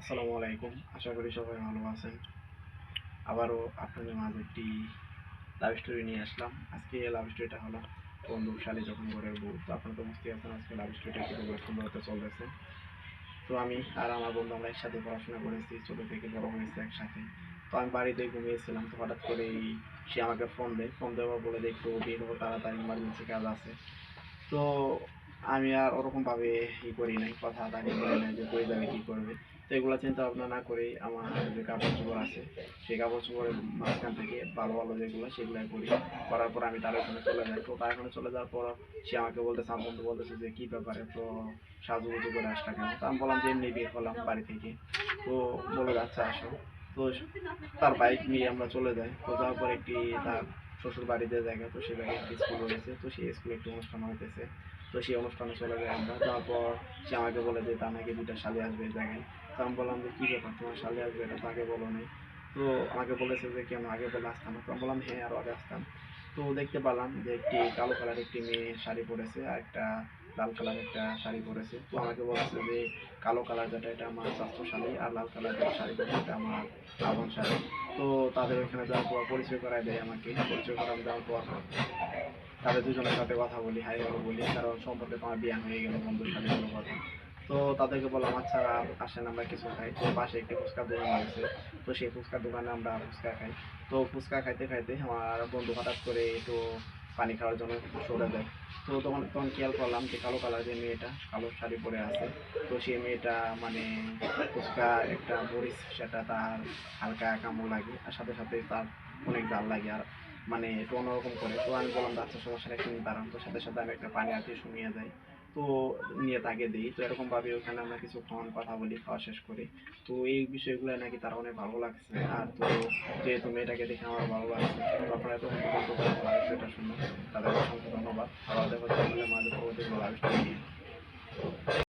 আসসালামু আলাইকুম। আশা করি সবাই ভালো আছেন। আবারও আপনাদের মাঝে একটি লাভ স্টোরি নিয়ে আসলাম। আজকে লাভ স্টোরিটা হলো বন্ধু শালী যখন ঘরের বউ। তো আপনারা তো বুঝতে পারছেন আজকে লাভ স্টোরিটা কীভাবে সুন্দর হতে চলতেছে। তো আমি আর আমার বন্ধু আমরা একসাথে পড়াশোনা করেছি, ছোটো থেকে বড় হয়েছে একসাথে। তো আমি বাড়িতে ঘুমিয়েছিলাম তো হঠাৎ করেই সে আমাকে ফোন দেয়। ফোন দেওয়ার বলে যে একটু বের হব তাড়াতাড়ি ইমার্জেন্সি কাজ আছে। তো আমি আর ওরকমভাবে ই করি নাই, কথা দাঁড়িয়ে বলি নাই যে কই যাবে, কী করবে। তো এগুলো চিন্তা ভাবনা না করেই আমার যে কাপড় চোপড় আছে, সেই কাপড় চোপড়ের মাঝখান থেকে ভালো ভালো যেগুলো, সেগুলাই করি। করার পর আমি তার ওখানে চলে যাই। তো তার ওখানে চলে যাওয়ার পর সে আমাকে বলতেছে, আমার বন্ধু বলতেছে যে, কী ব্যাপারে তো সাজুগুজু করে আসটা কেন? তো আমি বললাম যে, এমনি বের হলাম বাড়ি থেকে। তো বলে যাচ্ছে আসো। তো তার বাইক নিয়ে আমরা চলে যাই। তো যাওয়ার পর একটি তার শ্বশুর বাড়িতে জায়গা, তো সে জায়গায় একটি স্কুল রয়েছে, তো সেই স্কুলে একটি অনুষ্ঠান হইতেছে। তো সেই অনুষ্ঠানে চলে যাই আমরা। যাওয়ার পর সে আমাকে বলে যে তার নাকি দুইটা শালি আসবে এই জায়গায়। তো আমি বললাম যে, কী ব্যাপার? তোমার শালি আসবে এটা তো আগে বলো নাই। তো আমাকে বলেছে যে, কেন? আগে বলে আসতাম না। তো আমি বললাম হ্যাঁ আরও আগে আসতাম। তো দেখতে পেলাম যে, একটি কালো কালার একটি মেয়ে শাড়ি পরেছে আর একটা লাল কালার একটা শাড়ি পরেছে। তো আমাকে বলেছে যে, কালো কালার যেটা, এটা আমার স্বাস্থ্য শাড়ি, আর লাল কালার যেটা শাড়ি পরেছে, এটা আমার আবন শাড়ি। তো তাদের ওখানে যাওয়ার পর পরিচয় করায় দেয় আমাকে। পরিচয় করানো দেওয়ার পর তাদের দুজনের সাথে কথা বলি, হাই হ্যালো বলি, কারণ সম্পর্কে তোমার বিয়ে হয়ে গেল, বন্ধুর সাথে কোনো কথা। তো তাদেরকে বললাম আচ্ছা আসেন আমরা কিছু খাই। তো পাশে একটি ফুচকার দোকান আছে তো সেই ফুচকার দোকানে আমরা ফুচকা খাই। তো ফুচকা খাইতে খাইতে আমার বন্ধু হঠাৎ করে একটু পানি খাওয়ার জন্য সরে দেয়। তো তখন তখন খেয়াল করলাম যে কালো কালার যে মেয়েটা, কালো শাড়ি পরে আছে। তো সেই মেয়েটা মানে ফুচকা একটা মরিচ, সেটা তার হালকা কামড় লাগে আর সাথে সাথে তার অনেক জাল লাগে আর মানে একটু অন্যরকম করে। তো আমি বললাম আচ্ছা সমস্যা একটু দাঁড়ান তো সাথে সাথে আমি একটা পানি আনতে শুনিয়ে যাই তো নিয়ে তাকে দিই। তো এরকমভাবে ওখানে আমরা কিছু কিছুক্ষণ কথা বলি, খাওয়া শেষ করি। তো এই বিষয়গুলো নাকি তার অনেক ভালো লাগছে। আর তো যেহেতু মেয়েটাকে দেখে আমার ভালো লাগছে, তো আপনারা এত ভালো লাগছে এটা শুনে। তাদের অসংখ্য ধন্যবাদ।